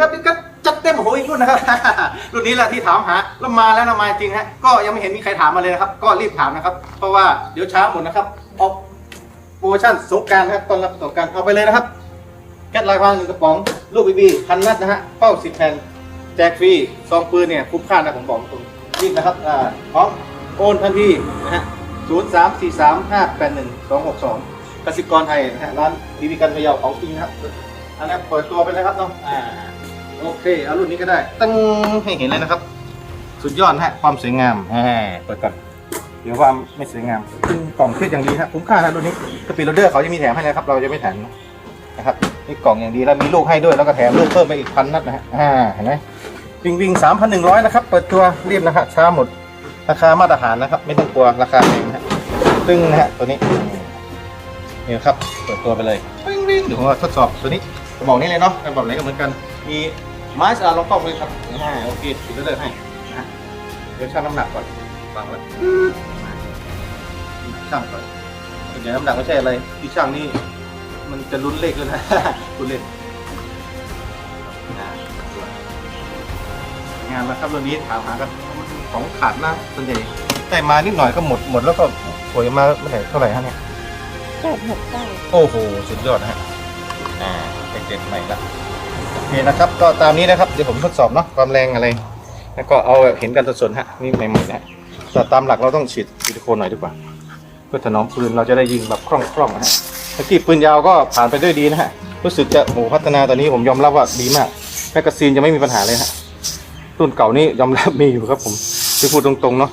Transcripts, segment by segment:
ครับนี่ก็จัดเต็มโอ้โหอีกรุ่นนะครับ รุ่นนี้แหละที่ถามหาแล้วมาแล้วนะมาจริงฮะก็ยังไม่เห็นมีใครถามมาเลยนะครับ ก็รีบถามนะครับ เพราะว่าเดี๋ยวช้าหมดนะครับออกโปรโมชั่นสงการครับตอนรับสงการเอาไปเลยนะครับแก๊สลายพรางหนึ่งกระป๋องลูกบีบีพันนัดนะฮะเป้าสิบแผ่นแจกฟรีซองปืนเนี่ยคุ้มค่านะผมบอกตรงรีบนะครับอ่าพร้อมโอนทันทีนะฮะศูนย์สามสี่สามห้าแปดหนึ่งสองหกสองกสิกรไทยนะฮะร้านทีวีกันพะเยาของจริงนะครับอันนี้เปิดตัวไปเลยครับน้องอ่า โอเคเอารุ่นนี้ก็ได้ตั้งให้เห็นเลยนะครับ สุดยอดฮะความสวยงามแหมเปิดก่อนเดี๋ยวความไม่สวยงามซึ่งกล่องเครื่องอย่างดีฮะคุ้มค่านะรุ่นนี้สปีดโรเดอร์เขาจะมีแถมให้นะครับ เราจะไม่แถมนะครับนี่กล่องอย่างดีแล้วมีลูกให้ด้วยแล้วก็แถมลูกเพิ่มไปอีกพันนัดนะฮะอ่าเห็นไหมวิ่งวิ่งสามพันหนึ่งร้อยนะครับ เปิดตัวรีบนะฮะช้าหมดราคามาตรฐานนะครับ ไม่ต้องกลัวราคาแพงนะฮะตึ้งนะฮะตัวนี้นี่ครับเปิดตัวไปเลยวิ่งวิ่งเดี๋ยวผมทดสอบตัวนี้กระบอกนี้เลยเนาะกระบอกไหนก็เหมือนกัน มีไม้สอาลองกล้องเลยครับอ่าโอเคติดไว้เลยให้นะฮะเดี๋ยวชั่งน้ำหนักก่อนวางไว้ชั่งก่อนเดี๋ยวน้ำหนักไม่ใช่อะไรที่ชั่งนี่มันจะลุ้นเลขเลยนะลุ้นเลขอ่างานแล้วครับวันนี้ถามหากันของขาดมากส่วนใหญ่แต่มานิดหน่อยก็หมดหมดแล้วก็สวยมาเมื่อไหร่เท่าไหร่ฮะเนี่ยแปดหกเก้าโอ้โห สุดยอดนะฮะอ่าเด็ดๆใหม่ละ โอเคนะครับ ก็ตามนี้นะครับ เดี๋ยวผมทดสอบเนาะความแรงอะไร แล้วก็เอาแบบเห็นกันสดๆฮะ นี่ใหม่ๆนะฮะแต่ตามหลักเราต้องฉีดซิลิโคนหน่อยดีกว่า เพื่อถนอมปืนเราจะได้ยิงแบบคล่องๆนะฮะเมื่อกี้ปืนยาวก็ผ่านไปด้วยดีนะฮะ รู้สึกจะโหพัฒนาตอนนี้ผมยอมรับว่าดีมาก แมกกาซีนจะไม่มีปัญหาเลยฮะ รุ่นเก่านี่ยอมรับมีอยู่ครับผมที่พูดตรงๆเนาะ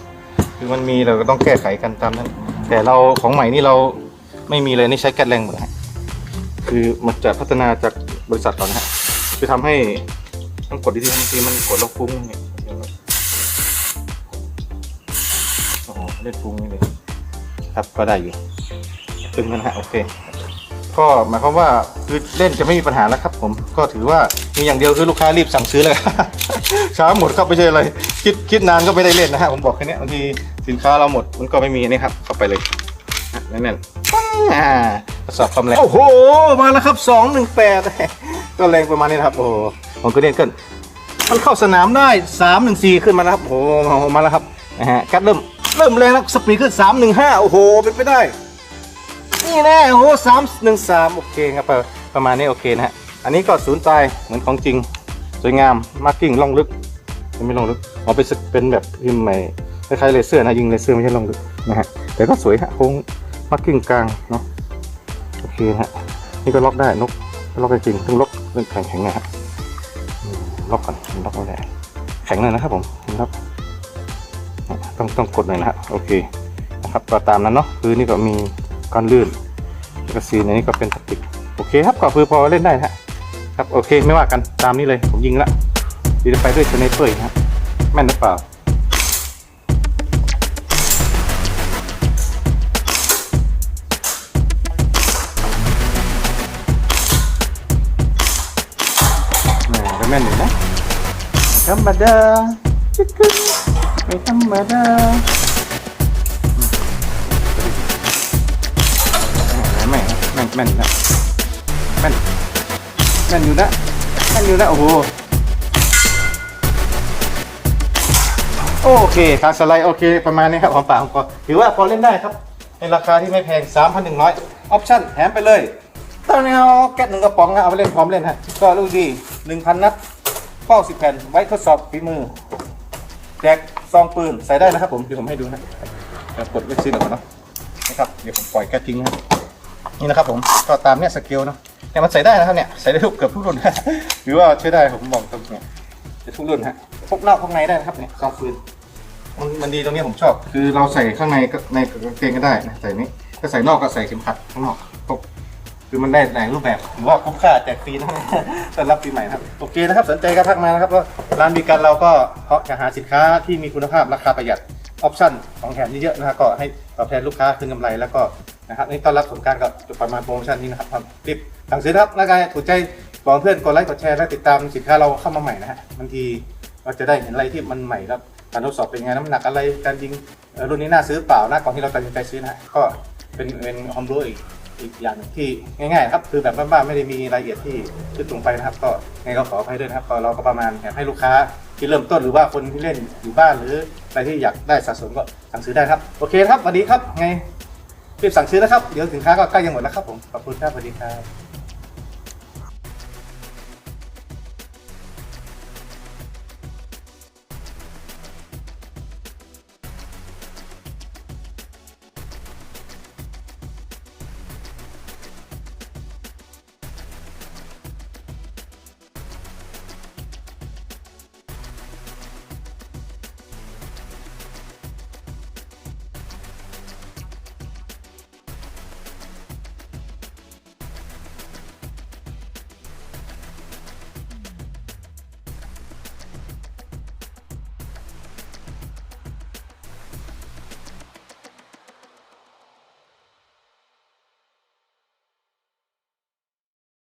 คือมันมีเราก็ต้องแก้ไขกันตามนั้น แต่เราของใหม่นี่เราไม่มีเลยนี่ใช้แก๊สแรงหมดนฮะ คือมันจะพัฒนาจากบริษัทก่อนนะฮะ คือทำให้ทั้งกดที่บางทีมันกดแล้วฟุ้งเนี่ยเดี๋ยวนะโอ้โหเล่นฟุ้งนี่เลยครับก็ได้อยู่ตึงกันะฮะโอเค ก็หมายความว่าคือเล่นจะไม่มีปัญหาแล้วครับ ผมก็ถือว่ามีอย่างเดียวคือลูกค้ารีบสั่งซื้อเลยช้าหมดครับไม่ใช่อะไรคิดคิดนานก็ไม่ได้เล่นนะฮะผมบอกแค่นี้บางทีสินค้าเราหมดมันก็ไม่มีนี่ครับเข้าไปเลยอะแน่นๆปังอ่าทดสอบความแรงโอ้โหมาแล้วครับสองหนึ่งแปด ก็แรงประมาณนี้นะครับโอ้โหผมก็เล่นขึ้นมันเข้าสนามได้สามหนึ่งสี่ขึ้นมาแล้วครับโอ้โหมาแล้วครับนะฮะกัดเริ่มเริ่มแรงแล้วสปีดขึ้นสามหนึ่งห้าโอ้โหเป็นไปได้ นี่แน่โอ้โหสามหนึ่งสามโอเคครับประประมาณนี้โอเคนะฮะอันนี้ก็ศูนย์ตายเหมือนของจริงสวยงามมาร์กิ้งล่องลึกไม่ล่องลึกเอาไปเป็นแบบพิมพ์ใหม่คล้ายๆเลเซอร์นะยิงเลเซอร์ไม่ใช่ล่องลึกนะฮะแต่ก็สวยฮะโค้งมาร์กิ้งกลางเนาะโอเคนะฮะนี่ก็ล็อกได้นก ล็อกได้จริงต้องล็อกเรื่องแข็งแข็งๆนะฮะล็อกก่อนล็อกไม่ได้แข็งเลยนะครับผมล็อกต้องต้องกดหน่อยนะฮะโอเคนะครับก็ตามนั้นเนาะคือนี่ก็มีก้อนลื่นแล้วก็ซีนอันนี้ก็เป็นพลาสติกโอเคครับก็คือพอเล่นได้นะฮะครับโอเคไม่ว่ากันตามนี้เลยผมยิงละดีจะไปด้วยสไนเปอร์อีกนะฮะแม่นหรือเปล่า มก็แม่นอยู่นะธรรมดาจิกกึ๊กไม่ธรรมดาแม่งแม่งแม่นนะแม่นแม่นอยู่นะแม่นอยู่นะโอ้โหโอเคคาสไลด์โอเคประมาณนี้ครับของป่าของกอถือว่าพอเล่นได้ครับ ในราคาที่ไม่แพง 3,100ออปชั่นแถมไปเลยตอนนี้เอาแก๊สหนึ่งกระป๋องนะเอาไปเล่นพร้อมเล่นฮะก็ลูกดี 1,000 นัดเป้า10 แผ่น ไว้ทดสอบฝีมือ แจกซองปืนใส่ได้นะครับผมเดี๋ยวผมให้ดูนะกดเลือกซื้อหน่อยก่อนเนาะนะครับเดี๋ยวผมปล่อยแก๊สทิ้งนะนี่นะครับผมก็ตามเนี่ยสเกลเนาะเนี่ยมันใส่ได้นะครับเนี่ยใส่ได้ทุกเกือบทุกรุ่นหรือว่าใช้ได้ผมบอกตรงเนี่ยจะทุกรุ่นฮะพกนอกพกในได้นะครับเนี่ยซองปืนมันมันดีตรงนี้ผมชอบ คือเราใส่ข้างในในกางเกงก็ได้นะใส่นี้ก็ใส่นอกก็ใส่เข็มขัดข้างนอกพก คือมันได้หลายรูปแบบถือว่าคุ้มค่าแจกฟรีนะต้อนรับปีใหม่นะครับโอเคนะครับสนใจก็ทักมานะครับว่าร้านบีกันเราก็เพาะจะหาสินค้าที่มีคุณภาพราคาประหยัดออปชั่นของแถมเยอะๆนะฮะก็ให้ตอบแทนลูกค้าคืนกำไรแล้วก็นะครับนี่ต้อนรับสงการกับจุดประมาณโปรโมชั่นนี้นะครับครับรีบสั่งซื้อครับแล้วก็ถูกใจบอกเพื่อนกดไลค์กดแชร์และติดตามสินค้าเราเข้ามาใหม่นะฮะบางทีเราจะได้เห็นอะไรที่มันใหม่แล้วการทดสอบเป็นไงน้ำหนักอะไรการยิงรุ่นนี้น่าซื้อเปล่าหน้าก่อนที่เราตัดสินใจซื้อนะก็เป็นเป็นความรู้อีก อีกอย่างหนึ่งที่ง่ายๆครับคือแบบบ้านๆไม่ได้มีรายละเอียดที่ลึกลงไปนะครับ ก็ไงก็ขออภัยด้วยนะครับก็เราก็ประมาณอยากให้ลูกค้าที่เริ่มต้นหรือว่าคนที่เล่นอยู่บ้านหรืออะไรที่อยากได้สะสมก็สั่งซื้อได้ครับโอเคครับสวัสดีครับไงรีบสั่งซื้อนะครับเดี๋ยวสินค้าก็ใกล้จะหมดแล้วครับผมขอบคุณครับสวัสดีครับ